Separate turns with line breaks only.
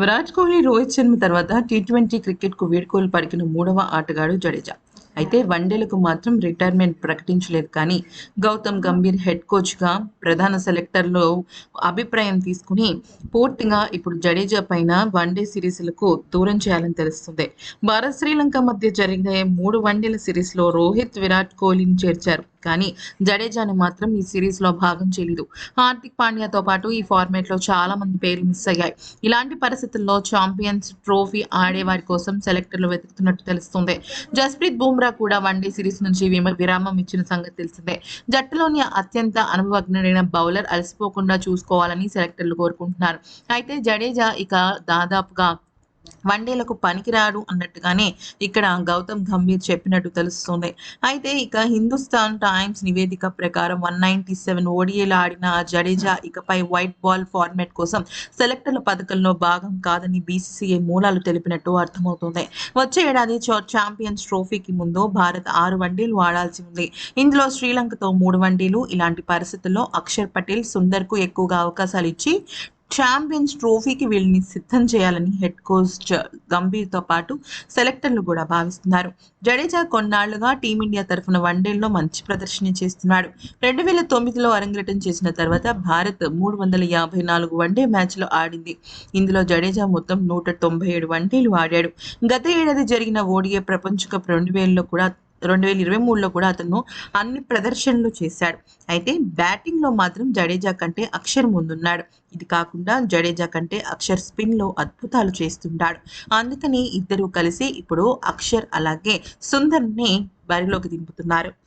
విరాట్ కోహ్లీ రోహిత్ శర్మ తర్వాత T twenty క్రికెట్కు వీడ్కోలు పలికిన మూడవ ఆటగాడు జడేజా. అయితే వన్డేలకు మాత్రం రిటైర్మెంట్ ప్రకటించలేదు కానీ గౌతమ్ గంభీర్ హెడ్ కోచ్గా ప్రధాన సెలెక్టర్లో అభిప్రాయం తీసుకుని పూర్తిగా ఇప్పుడు జడేజా పైన వన్డే సిరీస్లకు దూరం చేయాలని తెలుస్తుంది. భారత్ శ్రీలంక మధ్య జరిగే మూడు వన్డేల సిరీస్లో రోహిత్ విరాట్ కోహ్లీని చేర్చారు. కానీ జడేజాని మాత్రం ఈ సిరీస్లో భాగం చేయలేదు. హార్దిక్ పాండ్యాతో పాటు ఈ ఫార్మేట్లో చాలా మంది పేర్లు మిస్ అయ్యాయి. ఇలాంటి పరిస్థితుల్లో ఛాంపియన్స్ ట్రోఫీ ఆడే వారి కోసం సెలెక్టర్లు వెతుకుతున్నట్టు తెలుస్తుంది. జస్ప్రీత్ బుమ్రా కూడా వన్డే సిరీస్ నుంచి విరామం ఇచ్చిన సంగతి తెలిసిందే. జట్టులోని అత్యంత అనుభవజ్ఞుడైన బౌలర్ అలసిపోకుండా చూసుకోవాలని సెలెక్టర్లు కోరుకుంటున్నారు. అయితే జడేజా ఇక దాదాపుగా వన్డేలకు పనికిరాడు అన్నట్టుగానే ఇక్కడ గౌతమ్ గంభీర్ చెప్పినట్టు తెలుస్తుంది. అయితే ఇక హిందుస్థాన్ టైమ్స్ నివేదిక ప్రకారం వన్ నైన్టీ సెవెన్ ఓడిఏలు ఆడిన జడేజా ఇకపై వైట్ బాల్ ఫార్మాట్ కోసం సెలెక్టర్ల పథకంలో భాగం కాదని బీసీసీఐ మూలాలు తెలిపినట్టు అర్థమవుతుంది. వచ్చే ఏడాది ఛాంపియన్స్ ట్రోఫీకి ముందు భారత్ ఆరు వన్డేలు ఆడాల్సి ఉంది. ఇందులో శ్రీలంకతో మూడు వన్డేలు. ఇలాంటి పరిస్థితుల్లో అక్షర్ పటేల్ సుందర్కు ఎక్కువగా అవకాశాలు ఇచ్చి ఛాంపియన్స్ ట్రోఫీకి వీళ్ళని సిద్ధం చేయాలని హెడ్ కోచ్ గంభీర్తో పాటు సెలెక్టర్లు కూడా భావిస్తున్నారు. జడేజా కొన్నాళ్ళుగా టీమిండియా తరఫున వన్డేల్లో మంచి ప్రదర్శన చేస్తున్నాడు. రెండు వేల తొమ్మిదిలో అరంగేటం చేసిన తర్వాత భారత్ మూడు వందల యాభై నాలుగు వన్డే మ్యాచ్లు ఆడింది. ఇందులో జడేజా మొత్తం నూట తొంభై ఏడు వన్డేలు ఆడాడు. గత ఏడాది జరిగిన ఓడిఏ ప్రపంచ కప్ రెండు వేలలో కూడా రెండు వేల ఇరవై మూడులో కూడా అతను అన్ని ప్రదర్శనలు చేశాడు. అయితే బ్యాటింగ్లో మాత్రం జడేజా కంటే అక్షర్ ముందున్నాడు. ఇది కాకుండా జడేజా కంటే అక్షర్ స్పిన్లో అద్భుతాలు చేస్తుంటాడు. అందుకని ఇద్దరు కలిసి ఇప్పుడు అక్షర్ అలాగే సుందర్ని బరిలోకి దింపుతున్నారు.